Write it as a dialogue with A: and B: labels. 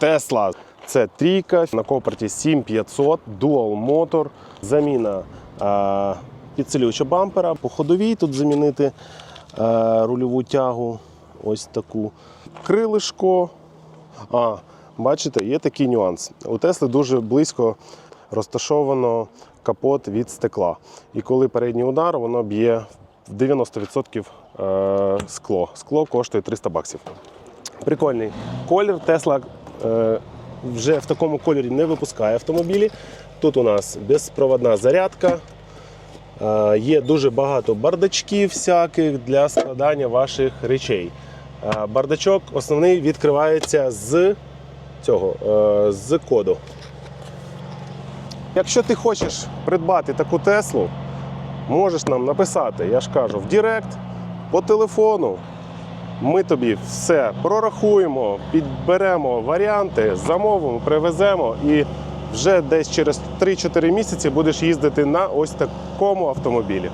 A: Tesla. Це трійка на копорті 7500, дуал мотор, заміна е, підсилювача бампера. По ходовій тут замінити е, рульову тягу. Ось таку. Крилишко. А, бачите, є такий нюанс. У Тесли дуже близько розташовано капот від стекла. І коли передній удар, воно б'є в 90% е, скло. Скло коштує 300 баксів. Прикольний колір. Тесла вже в такому кольорі не випускає автомобілі. Тут у нас безпроводна зарядка. Е, Є дуже багато бардачків всяких для складання ваших речей. Е, Бардачок основний відкривається з цього, е, з коду. Якщо ти хочеш придбати таку Теслу, можеш нам написати, я ж кажу, в Директ, по телефону. Ми тобі все прорахуємо, підберемо варіанти, замовимо, привеземо і вже десь через 3-4 місяці будеш їздити на ось такому автомобілі.